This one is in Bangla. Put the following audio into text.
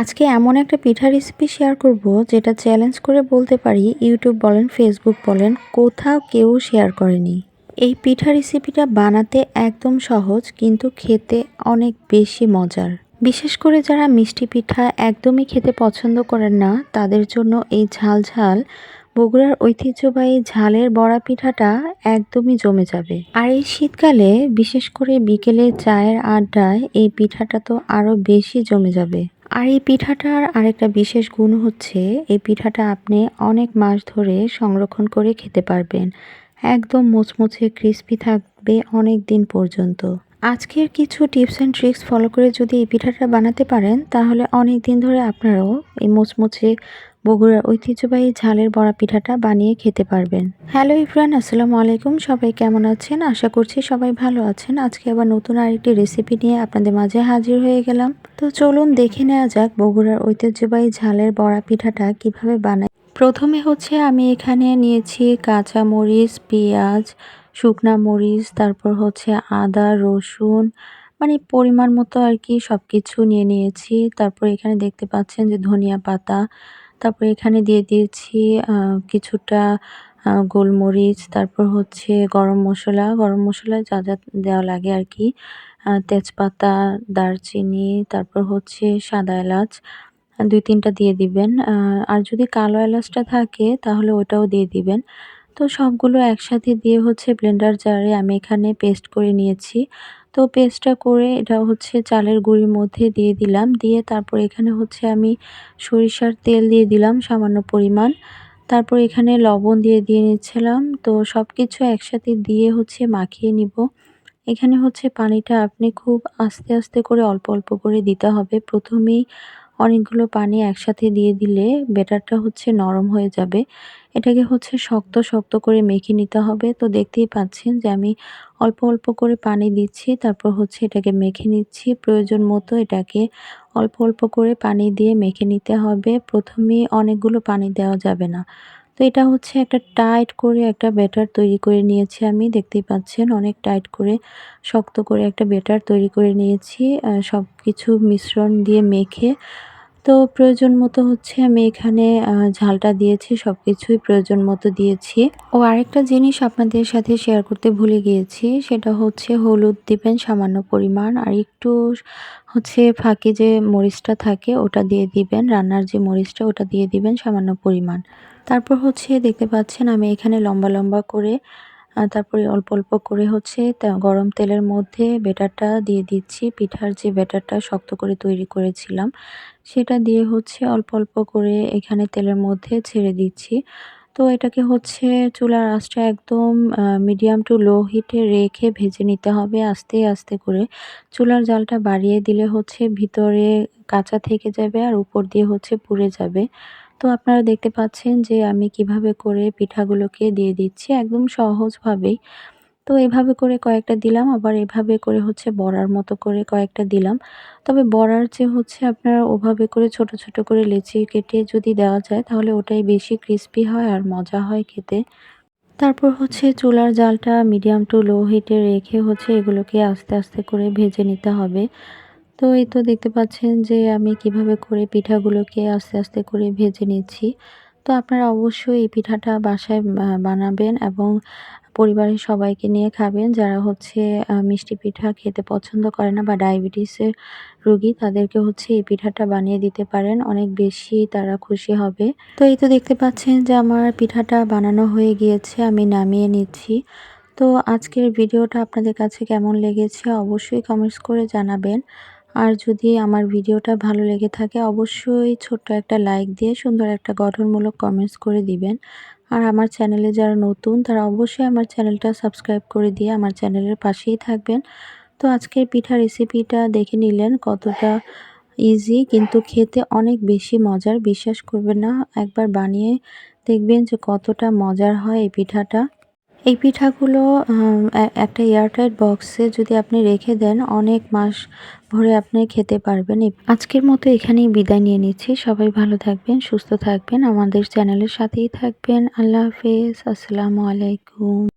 আজকে এমন একটা পিঠা রেসিপি শেয়ার করব যেটা চ্যালেঞ্জ করে বলতে পারি ইউটিউব বলেন ফেসবুক বলেন, কোথাও কেউ শেয়ার করেনি। এই পিঠা রেসিপিটা বানাতে একদম সহজ, কিন্তু খেতে অনেক বেশি মজার। বিশেষ করে যারা মিষ্টি পিঠা একদমই খেতে পছন্দ করেন না, তাদের জন্য এই ঝাল ঝাল, বগুড়ার ঐতিহ্যবাহী ঝালের বড়া পিঠাটা একদমই জমে যাবে। আর এই শীতকালে, বিশেষ করে বিকেলে চায়ের আড্ডায়, এই পিঠাটা তো আরও বেশি জমে যাবে। আর এই পিঠাটার আরেকটা বিশেষ গুণ হচ্ছে, এই পিঠাটা আপনি অনেক মাস ধরে সংরক্ষণ করে খেতে পারবেন। একদম মুচমুচে, ক্রিস্পি থাকবে অনেক দিন পর্যন্ত। আজকের কিছু টিপস অ্যান্ড ট্রিক্স ফলো করে যদি এই পিঠাটা বানাতে পারেন, তাহলে অনেক দিন ধরে আপনারাও এই মুচমুচে বগুড়ার ঐতিহ্যবাহী ঝালের বড়া পিঠাটা বানিয়ে খেতে পারবেন। হ্যালো ইফরান আসসালামু আলাইকুম। সবাই কেমন আছেন? আশা করছি সবাই ভালো আছেন। আজকে আবার নতুন আরেকটি রেসিপি নিয়ে আপনাদের মাঝে হাজির হয়ে গেলাম। তো চলুন দেখে নেওয়া যাক বগুড়ার ঐতিহ্যবাহী ঝালের বড়া পিঠাটা কীভাবে বানায়। প্রথমে হচ্ছে আমি এখানে নিয়েছি কাঁচা মরিচ পেঁয়াজ শুকনা মরিচ, তারপর হচ্ছে আদা, রসুন মানে পরিমাণ মতো আর কি সব কিছু নিয়ে নিয়েছি। তারপর এখানে দেখতে পাচ্ছেন যে ধনিয়া পাতা। তারপর এখানে দিয়ে দিয়েছি কিছুটা গোলমরিচ, তারপর হচ্ছে গরম মশলা। গরম মশলা যা যা দেওয়া লাগে আর কি। তেজপাতা, দারচিনি, তারপর হচ্ছে সাদা এলাচ, দুই তিনটা দিয়ে দিবেন। আর যদি কালো এলাচটা থাকে তাহলে ওটাও দিয়ে দিবেন। তো সবগুলো একসাথে দিয়ে হচ্ছে ব্লেন্ডার জারে আমি এখানে পেস্ট করে নিয়েছি। তো পেস্টটা করে এটা হচ্ছে চালের গুঁড়ির মধ্যে দিয়ে দিলাম। দিয়ে তারপর এখানে হচ্ছে আমি সরিষার তেল দিয়ে দিলাম সামান্য পরিমাণ। তারপর এখানে লবণ দিয়ে দিয়ে নিচ্ছিলাম। তো সব কিছু একসাথে দিয়ে হচ্ছে মাখিয়ে নিব। এখানে হচ্ছে পানিটা আপনি খুব আস্তে আস্তে করে অল্প অল্প করে দিতে হবে। প্রথমেই অনেকগুলো পানি একসাথে দিয়ে দিলে ব্যাটারটা হচ্ছে নরম হয়ে যাবে। এটাকে হচ্ছে শক্ত শক্ত করে মেখে নিতে হবে। তো দেখতেই পাচ্ছেন যে আমি অল্প অল্প করে পানি দিচ্ছি, তারপর হচ্ছে এটাকে মেখে নিচ্ছি। প্রয়োজন মতো এটাকে অল্প অল্প করে পানি দিয়ে মেখে নিতে হবে। প্রথমে অনেকগুলো পানি দেওয়া যাবে না। তো এটা হচ্ছে একটা টাইট করে একটা ব্যাটার তৈরি করে নিয়েছি আমি। দেখতেই পাচ্ছেন অনেক টাইট করে, শক্ত করে একটা ব্যাটার তৈরি করে নিয়েছি। সব কিছু মিশ্রণ দিয়ে মেখে তো প্রয়োজন মতো হচ্ছে আমি এখানে ঝালটা দিয়েছি সব কিছুই প্রয়োজন মতো দিয়েছি। ও আরেকটা জিনিস আপনাদের সাথে শেয়ার করতে ভুলে গিয়েছি, সেটা হচ্ছে হলুদ দিবেন সামান্য পরিমাণ, আর একটু হচ্ছে ফাঁকি যে মরিচটা থাকে ওটা দিয়ে দিবেন, রান্নার যে মরিচটা ওটা দিয়ে দিবেন সামান্য পরিমাণ। তারপর হচ্ছে দেখতে পাচ্ছেন আমি এখানে লম্বা লম্বা করে তারপরে অল্প অল্প করে হচ্ছে তা গরম তেলের মধ্যে বেটারটা দিয়ে দিচ্ছি। পিঠার যে বেটারটা শক্ত করে তৈরি করেছিলাম, সেটা দিয়ে হচ্ছে অল্প অল্প করে এখানে তেলের মধ্যে ছেড়ে দিচ্ছি। তো এটাকে হচ্ছে চুলার আঁচটা একদম মিডিয়াম টু লো হিটে রেখে ভেজে নিতে হবে আস্তে আস্তে করে। চুলার জালটা বাড়িয়ে দিলে হচ্ছে ভিতরে কাঁচা থেকে যাবে আর উপর দিয়ে হচ্ছে পুড়ে যাবে। তো আপনারা দেখতে পাচ্ছেন যে আমি কীভাবে করে পিঠাগুলোকে দিয়ে দিচ্ছি একদম সহজভাবেই। তো এভাবে করে কয়েকটা দিলাম, আবার এভাবে করে হচ্ছে বড়ার মতো করে কয়েকটা দিলাম। তবে বড়ার যে হচ্ছে আপনার ওভাবে করে ছোট ছোট করে লেচি কেটে যদি দেওয়া যায় তাহলে ওটাই বেশি ক্রিস্পি হয় আর মজা হয় খেতে। তারপর হচ্ছে চুলার জালটা মিডিয়াম টু লো হিটে রেখে হচ্ছে এগুলোকে আস্তে আস্তে করে ভেজে নিতে হবে। তো এই তো দেখতে পাচ্ছেন যে আমি কীভাবে করে পিঠাগুলোকে আস্তে আস্তে করে ভেজে নিচ্ছি। তো আপনারা অবশ্যই এই পিঠাটা বাসায় বানাবেন এবং পরিবারের সবাইকে নিয়ে খাবেন। যারা হচ্ছে মিষ্টি পিঠা খেতে পছন্দ করে না বা ডায়াবেটিসের রোগী, তাদেরকে হচ্ছে এই পিঠাটা বানিয়ে দিতে পারেন। অনেক বেশি তারা খুশি হবে। তো এই তো দেখতে পাচ্ছেন যে আমার পিঠাটা বানানো হয়ে গিয়েছে, আমি নামিয়ে নিচ্ছি। তো আজকের ভিডিওটা আপনাদের কাছে কেমন লেগেছে অবশ্যই কমেন্টস করে জানাবেন। আর যদি আমার ভিডিওটা ভালো লেগে থাকে, অবশ্যই ছোট্ট একটা লাইক দিয়ে সুন্দর একটা গঠনমূলক কমেন্টস করে দিবেন। আর আমার চ্যানেলে যারা নতুন, তারা অবশ্যই আমার চ্যানেলটা সাবস্ক্রাইব করে দিয়ে আমার চ্যানেলের পাশেই থাকবেন। তো আজকের পিঠা রেসিপিটা দেখে নিলেন কতটা ইজি কিন্তু খেতে অনেক বেশি মজার, বিশ্বাস করবেন না। একবার বানিয়ে দেখবেন যে কতটা মজার হয় এই পিঠাটা। এই পিঠাগুলো একটা এয়ারটাইট বক্সে যদি আপনি রেখে দেন, অনেক মাস ভরে আপনি খেতে পারবেন। আজকের মতো এখানেই বিদায় নিয়ে নিচ্ছি। সবাই ভালো থাকবেন, সুস্থ থাকবেন। আমাদের চ্যানেলের সাথেই থাকবেন। আল্লাহ হাফেজ। আসসালামু আলাইকুম।